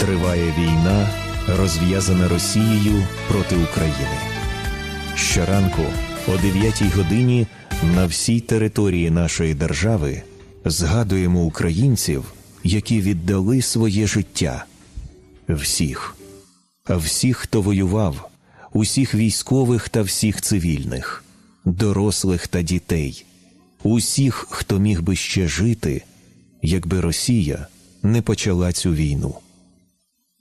Триває війна, розв'язана Росією проти України. Щоранку о 9 годині на всій території нашої держави згадуємо українців, які віддали своє життя. Всіх, всіх, хто воював, усіх військових та всіх цивільних, дорослих та дітей, усіх, хто міг би ще жити, якби Росія не почала цю війну.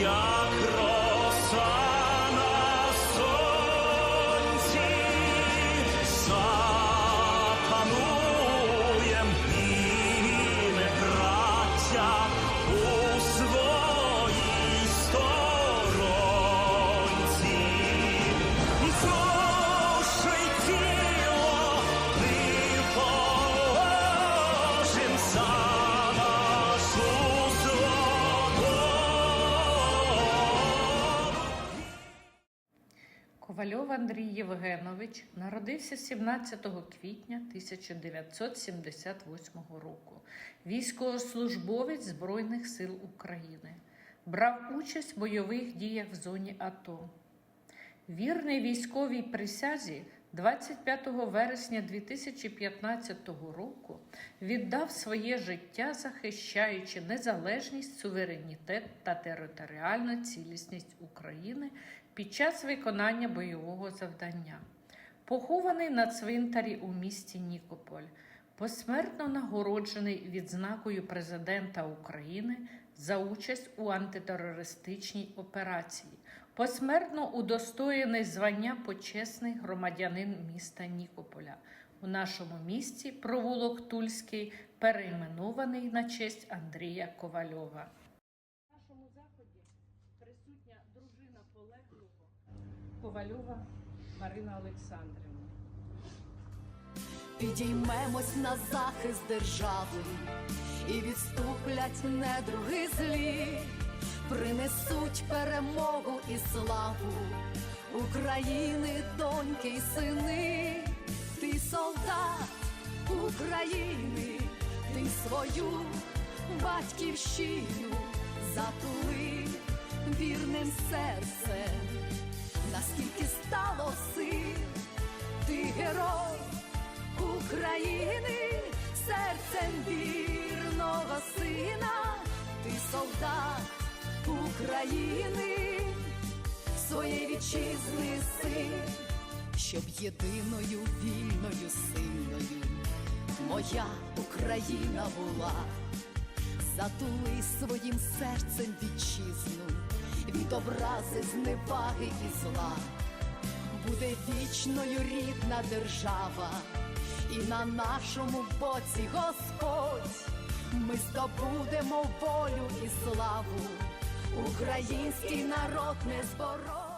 Yeah. Ковальов Андрій Євгенович народився 17 квітня 1978 року. Військовослужбовець Збройних сил України. Брав участь в бойових діях в зоні АТО. Вірний військовій присязі 25 вересня 2015 року віддав своє життя, захищаючи незалежність, суверенітет та територіальну цілісність України під час виконання бойового завдання. Похований на цвинтарі у місті Нікополь, посмертно нагороджений відзнакою президента України за участь у антитерористичній операції, посмертно удостоєний звання почесний громадянин міста Нікополя. У нашому місті провулок Тульський перейменований на честь Андрія Ковальова. В нашому заході присутня дружина полеглого Ковальова Марина Олександрівна. Підіймемось на захист держави, і відступлять недруги злі, принесуть перемогу і славу України, доньки й сини, ти солдат України, ти свою батьківщину затулив вірним серцем, наскільки стало сил, ти герой. України серцем вірного сина, ти солдат України, своєї вітчизни син, щоб єдиною вільною сильною моя Україна була, затули своїм серцем вітчизну від образи, зневаги і зла. Буде вічною рідна держава, і на нашому боці Господь ми здобудемо волю і славу, український народ не зборов.